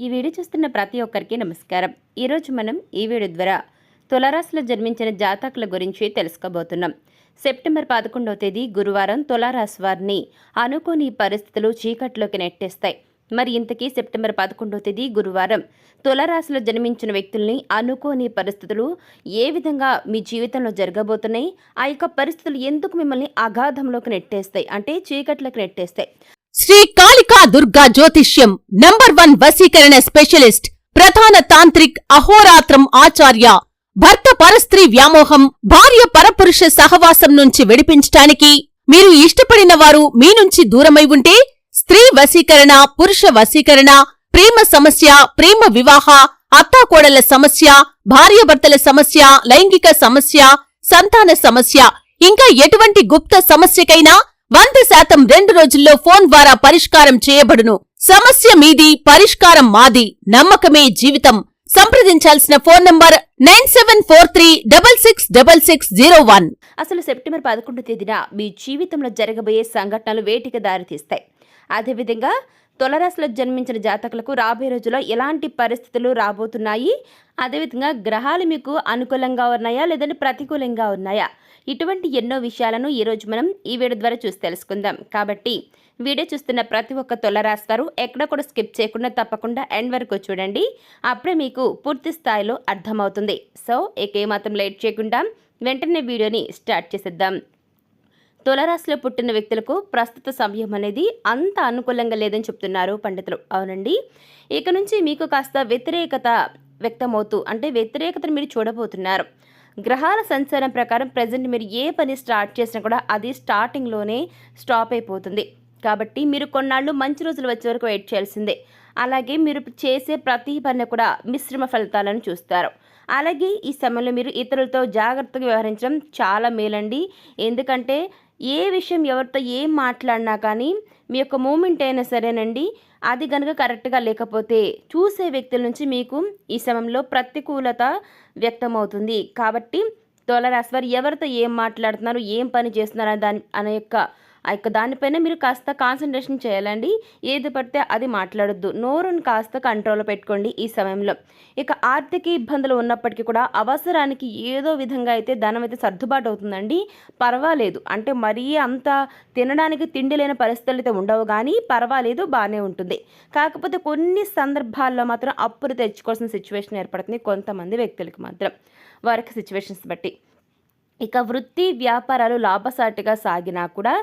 ఈ వీడియో చూస్తున్న ప్రతి ఒక్కరికి నమస్కారం. ఈరోజు మనం ఈ వీడియో ద్వారా తులారాశిలో జన్మించిన జాతకుల గురించి తెలుసుకోబోతున్నాం. సెప్టెంబర్ పదకొండవ తేదీ గురువారం తులారాశి వారిని అనుకోని పరిస్థితులు చీకట్లోకి నెట్టేస్తాయి. మరి ఇంతకీ సెప్టెంబర్ పదకొండవ తేదీ గురువారం తులరాశిలో జన్మించిన వ్యక్తుల్ని అనుకోని పరిస్థితులు ఏ విధంగా మీ జీవితంలో జరగబోతున్నాయి? ఆ యొక్క పరిస్థితులు ఎందుకు మిమ్మల్ని అగాధంలోకి నెట్టేస్తాయి? అంటే చీకట్లోకి నెట్టేస్తాయి. శ్రీ కాళికా దుర్గా జ్యోతిష్యం నంబర్ వన్ వశీకరణ స్పెషలిస్ట్ ప్రధాన తాంత్రిక్ అహోరాత్రం ఆచార్య. భర్త పరస్త్రీ వ్యామోహం భార్య పరపురుష సహవాసం నుంచి విడిపించటానికి. మీరు ఇష్టపడిన వారు మీ నుంచి దూరమై ఉంటే స్త్రీ వశీకరణ పురుష వశీకరణ ప్రేమ సమస్య ప్రేమ వివాహ అత్తాకోడల సమస్య భార్యాభర్తల సమస్య లైంగిక సమస్య సంతాన సమస్య ఇంకా ఎటువంటి గుప్త సమస్యకైనా వంద శాతం రెండు రోజుల్లో ఫోన్ ద్వారా పరిష్కారం చేయబడును. సమస్య మీది పరిష్కారం మాది. నమ్మకమే జీవితం. సంప్రదించాల్సిన phone number nine seven four three double six double six zero one. అసలు సెప్టెంబర్ పదకొండు తేదీన మీ జీవితంలో జరగబోయే సంఘటనలు వేటికి దారితీస్తాయి? అదేవిధంగా తులరాశిలో జన్మించిన జాతకులకు రాబోయే రోజుల్లో ఎలాంటి పరిస్థితులు రాబోతున్నాయి? అదేవిధంగా గ్రహాలు మీకు అనుకూలంగా ఉన్నాయా? లేదంటే ప్రతికూలంగా ఉన్నాయా? ఇటువంటి ఎన్నో విషయాలను ఈరోజు మనం ఈ వీడియో ద్వారా చూసి తెలుసుకుందాం. కాబట్టి వీడియో చూస్తున్న ప్రతి ఒక్క తులరాశి వారు ఎక్కడ కూడా స్కిప్ చేయకుండా తప్పకుండా ఎండ్ వరకు చూడండి. అప్పుడే మీకు పూర్తి స్థాయిలో అర్థమవుతుంది. సో ఇక ఏమాత్రం లేట్ చేయకుండా వెంటనే వీడియోని స్టార్ట్ చేసేద్దాం. తులరాశిలో పుట్టిన వ్యక్తులకు ప్రస్తుత సమయం అనేది అంత అనుకూలంగా లేదని చెప్తున్నారు పండితులు. అవునండి. ఇక నుంచి మీకు కాస్త వ్యతిరేకత వ్యక్తమవుతూ అంటే వ్యతిరేకతను మీరు చూడబోతున్నారు. గ్రహాల సంచారం ప్రకారం ప్రజెంట్ మీరు ఏ పని స్టార్ట్ చేసినా కూడా అది స్టార్టింగ్లోనే స్టాప్ అయిపోతుంది. కాబట్టి మీరు కొన్నాళ్ళు మంచి రోజులు వచ్చే వరకు వెయిట్ చేయాల్సిందే. అలాగే మీరు చేసే ప్రతి పని కూడా మిశ్రమ ఫలితాలను చూస్తారు. అలాగే ఈ సమయంలో మీరు ఇతరులతో జాగ్రత్తగా వ్యవహరించడం చాలా మేలండి. ఎందుకంటే ఏ విషయం ఎవరితో ఏం మాట్లాడినా కానీ మీ యొక్క మూమెంట్ అయినా సరేనండి. అది కనుక కరెక్ట్గా లేకపోతే చూసే వ్యక్తుల నుంచి మీకు ఈ సమయంలో ప్రతికూలత వ్యక్తమవుతుంది. కాబట్టి తోలరాశి వారు ఎవరితో ఏం మాట్లాడుతున్నారు ఏం పని చేస్తున్నారు దాని అనే యొక్క ఆ యొక్క దానిపైన మీరు కాస్త కాన్సన్ట్రేషన్ చేయాలండి. ఏది పడితే అది మాట్లాడొద్దు. నోరుని కాస్త కంట్రోల్లో పెట్టుకోండి ఈ సమయంలో. ఇక ఆర్థిక ఇబ్బందులు ఉన్నప్పటికీ కూడా అవసరానికి ఏదో విధంగా అయితే ధనం అయితే సర్దుబాటు అవుతుందండి. పర్వాలేదు. అంటే మరీ అంత తినడానికి తిండి లేని పరిస్థితులు అయితే ఉండవు కానీ పర్వాలేదు బాగానే ఉంటుంది. కాకపోతే కొన్ని సందర్భాల్లో మాత్రం అప్పులు తెచ్చుకోవాల్సిన సిచ్యువేషన్ ఏర్పడుతుంది కొంతమంది వ్యక్తులకు మాత్రం. వారికి సిచ్యువేషన్స్ బట్టి. ఇక వృత్తి వ్యాపారాలు లాభసాటిగా సాగినా కూడా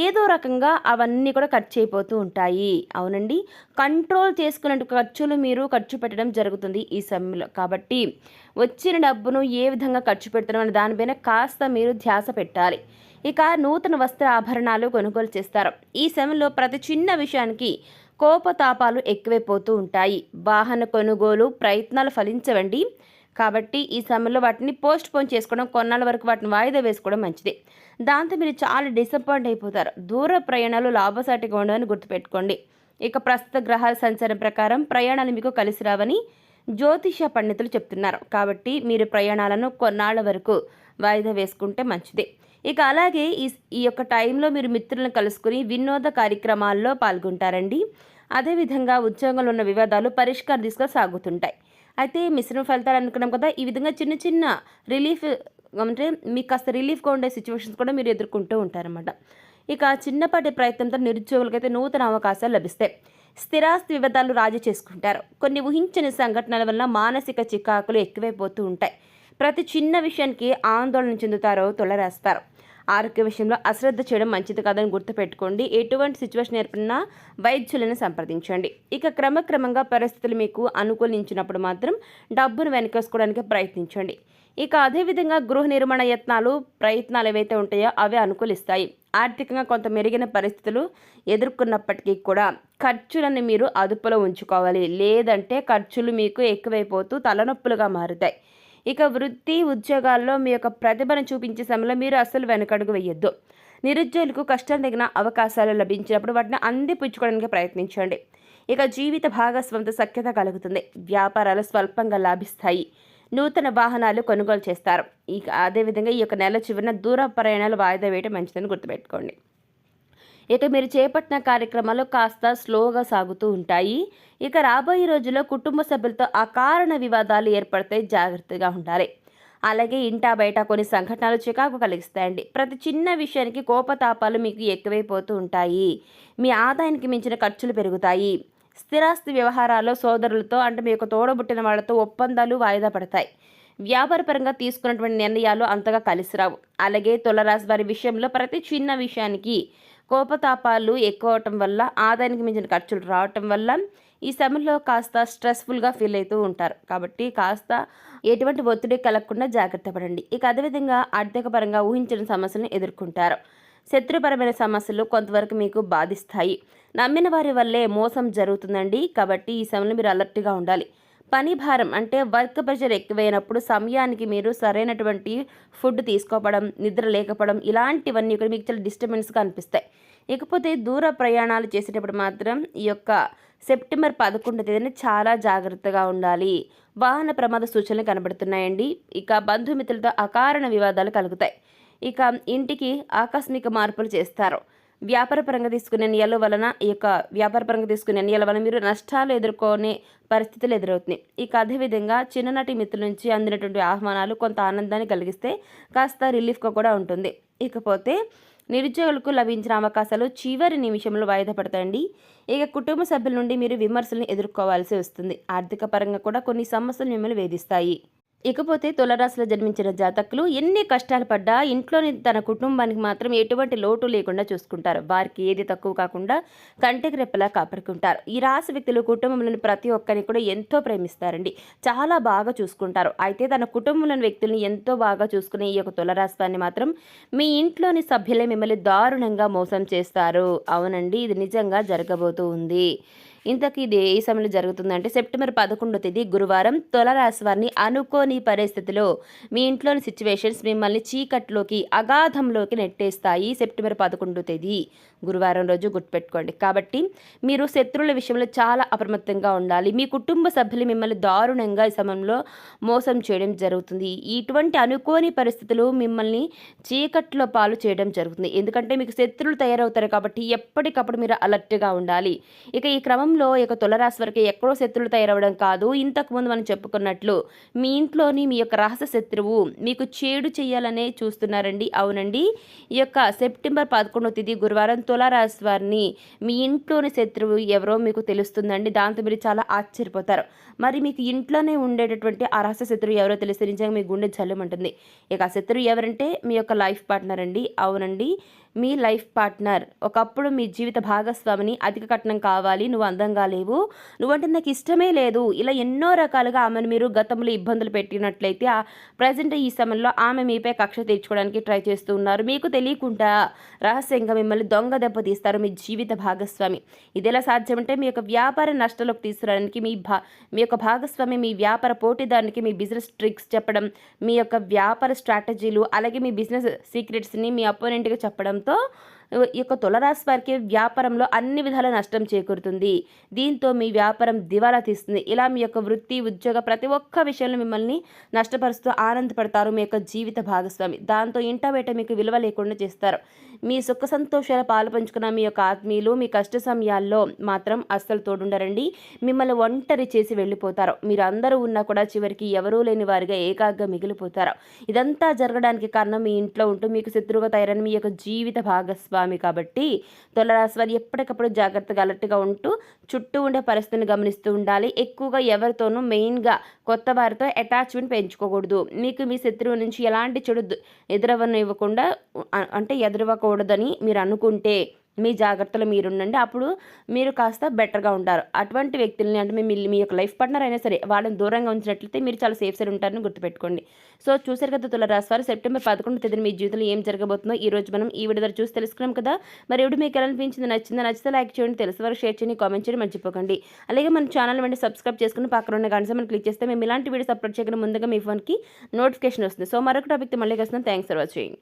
ఏదో రకంగా అవన్నీ కూడా ఖర్చు అయిపోతూ ఉంటాయి. అవునండి? కంట్రోల్ చేసుకున్నట్టు ఖర్చులు మీరు ఖర్చు పెట్టడం జరుగుతుంది ఈ సమయంలో కాబట్టి వచ్చిన డబ్బును ఏ విధంగా ఖర్చు పెడుతున్నాం అనే దానిపైన కాస్త మీరు ధ్యాస పెట్టాలి. ఇక నూతన వస్త్ర ఆభరణాలు కొనుగోలు చేస్తారు. ఈ సమయంలో ప్రతి చిన్న విషయానికి కోపతాపాలు ఎక్కువైపోతూ ఉంటాయి. వాహన కొనుగోలు ప్రయత్నాలు ఫలించవండి. కాబట్టి ఈ సమయంలో వాటిని పోస్ట్ పోన్ చేసుకోవడం కొన్నాళ్ళ వరకు వాటిని వాయిదా వేసుకోవడం మంచిది. దాంతో మీరు చాలా డిసప్పాయింట్ అయిపోతారు. దూర ప్రయాణాలు లాభసాటిగా ఉండవని గుర్తుపెట్టుకోండి. ఇక ప్రస్తుత గ్రహాల సంచారం ప్రకారం ప్రయాణాలు మీకు కలిసి రావని జ్యోతిష పండితులు చెప్తున్నారు. కాబట్టి మీరు ప్రయాణాలను కొన్నాళ్ళ వరకు వాయిదా వేసుకుంటే మంచిది. ఇక అలాగే ఈ ఈ యొక్క టైంలో మీరు మిత్రులను కలుసుకుని వినోద కార్యక్రమాల్లో పాల్గొంటారండి. అదేవిధంగా ఉద్యోగంలో ఉన్న వివాదాలు పరిష్కారం దిశగా సాగుతుంటాయి. అయితే మిశ్రమ ఫలితాలు అనుకున్నాం కదా ఈ విధంగా చిన్న చిన్న రిలీఫ్ అంటే మీకు కాస్త రిలీఫ్గా ఉండే సిచ్యువేషన్స్ కూడా మీరు ఎదుర్కొంటూ ఉంటారన్నమాట. ఇక చిన్నపాటి ప్రయత్నంతో నిరుద్యోగులకైతే నూతన అవకాశాలు లభిస్తాయి. స్థిరాస్తి వివాదాలు రాజీ చేసుకుంటారు. కొన్ని ఊహించని సంఘటనల వల్ల మానసిక చికాకులు ఎక్కువైపోతూ ఉంటాయి. ప్రతి చిన్న విషయానికి ఆందోళన చెందుతారో తొలరేస్తారు. ఆరోగ్య విషయంలో అశ్రద్ధ చేయడం మంచిది కాదని గుర్తుపెట్టుకోండి. ఎటువంటి సిచ్యువేషన్ ఏర్పడినా వైద్యులను సంప్రదించండి. ఇక క్రమక్రమంగా పరిస్థితులు మీకు అనుకూలించినప్పుడు మాత్రం డబ్బును వెనకేసుకోవడానికి ప్రయత్నించండి. ఇక అదేవిధంగా గృహ నిర్మాణ యత్నాలు ప్రయత్నాలు ఏవైతే ఉంటాయో అవి అనుకూలిస్తాయి. ఆర్థికంగా కొంత మెరుగైన పరిస్థితులు ఎదుర్కొన్నప్పటికీ కూడా ఖర్చులను మీరు అదుపులో ఉంచుకోవాలి. లేదంటే ఖర్చులు మీకు ఎక్కువైపోతూ తలనొప్పులుగా మారుతాయి. ఇక వృత్తి ఉద్యోగాల్లో మీ యొక్క ప్రతిభను చూపించే సమయంలో మీరు అసలు వెనకడుగు వేయొద్దు. నిరుద్యోగులకు కష్టం తగిన అవకాశాలు లభించినప్పుడు వాటిని అందిపుచ్చుకోవడానికి ప్రయత్నించండి. ఇక జీవిత భాగస్వామితో సఖ్యత కలుగుతుంది. వ్యాపారాలు స్వల్పంగా లాభిస్తాయి. నూతన వాహనాలు కొనుగోలు చేస్తారు. ఇక అదేవిధంగా ఈ యొక్క నెల చివరిన దూర ప్రయాణాలు వాయిదా వేయడం మంచిదని గుర్తుపెట్టుకోండి. ఇక మీరు చేపట్టిన కార్యక్రమాలు కాస్త స్లోగా సాగుతూ ఉంటాయి. ఇక రాబోయే రోజుల్లో కుటుంబ సభ్యులతో అకారణ వివాదాలు ఏర్పడితే జాగ్రత్తగా ఉండాలి. అలాగే ఇంటా బయట కొన్ని సంఘటనలు చికాకు కలిగిస్తాయండి. ప్రతి చిన్న విషయానికి కోపతాపాలు మీకు ఎక్కువైపోతూ ఉంటాయి. మీ ఆదాయానికి మించిన ఖర్చులు పెరుగుతాయి. స్థిరాస్తి వ్యవహారాల్లో సోదరులతో అంటే మీకు తోడబుట్టిన వాళ్ళతో ఒప్పందాలు వాయిదా పడతాయి. వ్యాపారపరంగా తీసుకున్నటువంటి నిర్ణయాలు అంతగా కలిసిరావు అలాగే తులరాశి వారి విషయంలో ప్రతి చిన్న విషయానికి కోపతాపాలు ఎక్కువ అవటం వల్ల ఆదాయానికి మించిన ఖర్చులు రావటం వల్ల ఈ సమయంలో కాస్త స్ట్రెస్ఫుల్గా ఫీల్ అవుతూ ఉంటారు. కాబట్టి కాస్త ఎటువంటి ఒత్తిడి కలగకుండా జాగ్రత్త పడండి. ఇక అదేవిధంగా ఆర్థిక పరంగా ఊహించిన సమస్యలను ఎదుర్కొంటారు. శత్రుపరమైన సమస్యలు కొంతవరకు మీకు బాధిస్తాయి. నమ్మిన వారి వల్లే మోసం జరుగుతుందండి. కాబట్టి ఈ సమయంలో మీరు అలర్ట్గా ఉండాలి. పని భారం అంటే వర్క్ ప్రెషర్ ఎక్కువైనప్పుడు సమయానికి మీరు సరైనటువంటి ఫుడ్ తీసుకోవడం నిద్ర లేకపోవడం ఇలాంటివన్నీ కూడా మీకు చాలా డిస్టర్బెన్స్గా అనిపిస్తాయి. ఇకపోతే దూర ప్రయాణాలు చేసేటప్పుడు మాత్రం ఈ యొక్క సెప్టెంబర్ పదకొండు తేదీన చాలా జాగ్రత్తగా ఉండాలి. వాహన ప్రమాద సూచనలు కనబడుతున్నాయండి. ఇక బంధుమిత్రులతో అకారణ వివాదాలు కలుగుతాయి. ఇక ఇంటికి ఆకస్మిక మార్పులు చేస్తారు. వ్యాపారపరంగా తీసుకునే నిర్ణయాల వలన ఈ యొక్క వ్యాపారపరంగా తీసుకునే నిర్ణయాల వలన మీరు నష్టాలు ఎదుర్కొనే పరిస్థితులు ఎదురవుతున్నాయి. ఇక అదేవిధంగా చిన్ననాటి మిత్రుల నుంచి అందినటువంటి ఆహ్వానాలు కొంత ఆనందాన్ని కలిగిస్తే కాస్త రిలీఫ్గా కూడా ఉంటుంది. ఇకపోతే నిరుద్యోగులకు లభించిన అవకాశాలు చివరి నిమిషంలో వాయిదా పడతాయండి. ఇక కుటుంబ సభ్యుల నుండి మీరు విమర్శలను ఎదుర్కోవాల్సి వస్తుంది. ఆర్థిక పరంగా కూడా కొన్ని సమస్యలు మిమ్మల్ని వేధిస్తాయి. ఇకపోతే తులరాశిలో జన్మించిన జాతకులు ఎన్ని కష్టాలు పడ్డా ఇంట్లోని తన కుటుంబానికి మాత్రం ఎటువంటి లోటు లేకుండా చూసుకుంటారు. వారికి ఏది తక్కువ కాకుండా కంటికి రెప్పలా కాపాడుకుంటారు. ఈ రాశి వ్యక్తులు కుటుంబంలోని ప్రతి ఒక్కరిని కూడా ఎంతో ప్రేమిస్తారండి. చాలా బాగా చూసుకుంటారు. అయితే తన కుటుంబంలోని వ్యక్తుల్ని ఎంతో బాగా చూసుకునే ఈ యొక్క తులరాశి మాత్రం మీ ఇంట్లోని సభ్యులే మిమ్మల్ని దారుణంగా మోసం చేస్తారు. అవునండి ఇది నిజంగా జరగబోతూ ఉంది. ఇంతకీ ఇది ఏ సమయంలో జరుగుతుందంటే సెప్టెంబర్ పదకొండో తేదీ గురువారం తులరాశి వారిని అనుకోని పరిస్థితిలో మీ ఇంట్లోని సిచ్యువేషన్స్ మిమ్మల్ని చీకట్లోకి అగాధంలోకి నెట్టేస్తాయి సెప్టెంబర్ పదకొండో తేదీ గురువారం రోజు గుర్తుపెట్టుకోండి. కాబట్టి మీరు శత్రువుల విషయంలో చాలా అప్రమత్తంగా ఉండాలి. మీ కుటుంబ సభ్యులు మిమ్మల్ని దారుణంగా ఈ సమయంలో మోసం చేయడం జరుగుతుంది. ఇటువంటి అనుకోని పరిస్థితులు మిమ్మల్ని చీకట్లో పాలు చేయడం జరుగుతుంది. ఎందుకంటే మీకు శత్రువులు తయారవుతారు కాబట్టి ఎప్పటికప్పుడు మీరు అలర్ట్గా ఉండాలి. ఇక ఈ క్రమం క్రమంలో ఇక తులరాశి వరకు ఎక్కడో శత్రువులు తయారవడం కాదు. ఇంతకుముందు మనం చెప్పుకున్నట్లు మీ ఇంట్లోని మీ యొక్క రహస్య శత్రువు మీకు చేడు చేయాలనే చూస్తున్నారండి. అవునండి. ఈ యొక్క సెప్టెంబర్ పదకొండవ తేదీ గురువారం తులారాశి వారిని మీ ఇంట్లోని శత్రువు ఎవరో మీకు తెలుస్తుందండి. దాంతో మీరు చాలా ఆశ్చర్యపోతారు. మరి మీకు ఇంట్లోనే ఉండేటటువంటి ఆ రహస్య శత్రువు ఎవరో తెలిస్తే నిజంగా మీ గుండె జల్లుమంటుంది ఇక ఆ శత్రువు ఎవరంటే మీ యొక్క లైఫ్ పార్ట్నర్ అండి. అవునండి. మీ లైఫ్ పార్ట్నర్. ఒకప్పుడు మీ జీవిత భాగస్వామిని అధిక కట్నం కావాలి నువ్వు అందంగా లేవు. నువ్వంటే నాకు ఇష్టమే లేదు. ఇలా ఎన్నో రకాలుగా ఆమెను మీరు గతంలో ఇబ్బందులు పెట్టినట్లయితే ఆ ప్రజెంట్ ఈ సమయంలో ఆమె మీపై కక్ష తీర్చుకోవడానికి ట్రై చేస్తూ ఉన్నారు. మీకు తెలియకుండా రహస్యంగా మిమ్మల్ని దొంగ దెబ్బ తీస్తారు మీ జీవిత భాగస్వామి. ఇది ఎలా సాధ్యమంటే మీ యొక్క వ్యాపార నష్టంలోకి తీసుకురావడానికి మీ భా మీ యొక్క భాగస్వామి మీ వ్యాపార పోటీదారునికి మీ బిజినెస్ ట్రిక్స్ చెప్పడం మీ యొక్క వ్యాపార స్ట్రాటజీలు అలాగే మీ బిజినెస్ సీక్రెట్స్ని మీ అపోనెంట్గా చెప్పడం చెప్పడంతో ఈ యొక్క తులరాశి వారికి వ్యాపారంలో అన్ని విధాల నష్టం చేకూరుతుంది. దీంతో మీ వ్యాపారం దివాలా తీస్తుంది. ఇలా మీ యొక్క వృత్తి ఉద్యోగ ప్రతి ఒక్క విషయంలో మిమ్మల్ని నష్టపరుస్తూ ఆనందపడతారు మీ యొక్క జీవిత భాగస్వామి. దాంతో ఇంట బయట మీకు విలువ లేకుండా చేస్తారు. మీ సుఖ సంతోషాల పాలు పంచుకున్న మీ యొక్క ఆత్మీయులు మీ కష్ట సమయాల్లో మాత్రం అస్సలు తోడుండరండి. మిమ్మల్ని ఒంటరి చేసి వెళ్ళిపోతారు. మీరు అందరూ ఉన్నా కూడా చివరికి ఎవరూ లేని వారిగా ఏకాగ్గా మిగిలిపోతారు. ఇదంతా జరగడానికి కారణం మీ ఇంట్లో ఉంటూ మీకు శత్రువుగా తయారని మీ యొక్క జీవిత భాగస్వామి కాబట్టి తులరాశి వారు ఎప్పటికప్పుడు జాగ్రత్తగా అలర్ట్గా ఉంటూ చుట్టూ ఉండే పరిస్థితిని గమనిస్తూ ఉండాలి. ఎక్కువగా ఎవరితోనూ మెయిన్గా కొత్త వారితో అటాచ్మెంట్ పెంచుకోకూడదు. మీకు మీ శత్రువు నుంచి ఎలాంటి చెడు ఎదురవనివ్వకుండా అంటే ఎదురవ్వకూడదని మీరు అనుకుంటే మీ జాగ్రత్తలు మీరుండండి. అప్పుడు మీరు కాస్త బెటర్గా ఉంటారు. అటువంటి వ్యక్తుల్ని అంటే మీ మీ యొక్క లైఫ్ పార్ట్నర్ అయినా సరే వాళ్ళని దూరంగా ఉంచినట్లయితే మీరు చాలా సేఫ్ సైడ్ ఉంటారని గుర్తుపెట్టుకోండి. సో చూసారు కదా తులరాశి వారు సెప్టెంబర్ పదకొండు తేదీన మీ జీవితంలో ఏం జరగబోతుందో ఈ రోజు మనం ఈ విడుదల చూసి తెలుసుకున్నాం కదా. మరి ఇప్పుడు మీకు ఎలా అనిపించింది నచ్చిందా నచ్చితే లైక్ చేయండి తెలిసిన వరకు షేర్ చేయండి కామెంట్ చేయండి మర్చిపోకండి. అలాగే మన ఛానల్ వెంటనే సబ్స్క్రైబ్ చేసుకుని పక్కన ఉన్న గంట మనం క్లిక్ చేస్తే మేము ఇలాంటి వీడియోస్ అప్లోడ్ చేయకుండా ముందుగా మీ ఫోన్కి నోటిఫికేషన్ వస్తుంది. సో మరొక టాపిక్తో మళ్ళీ వస్తున్నాం థ్యాంక్స్ ఫర్ వాచింగ్.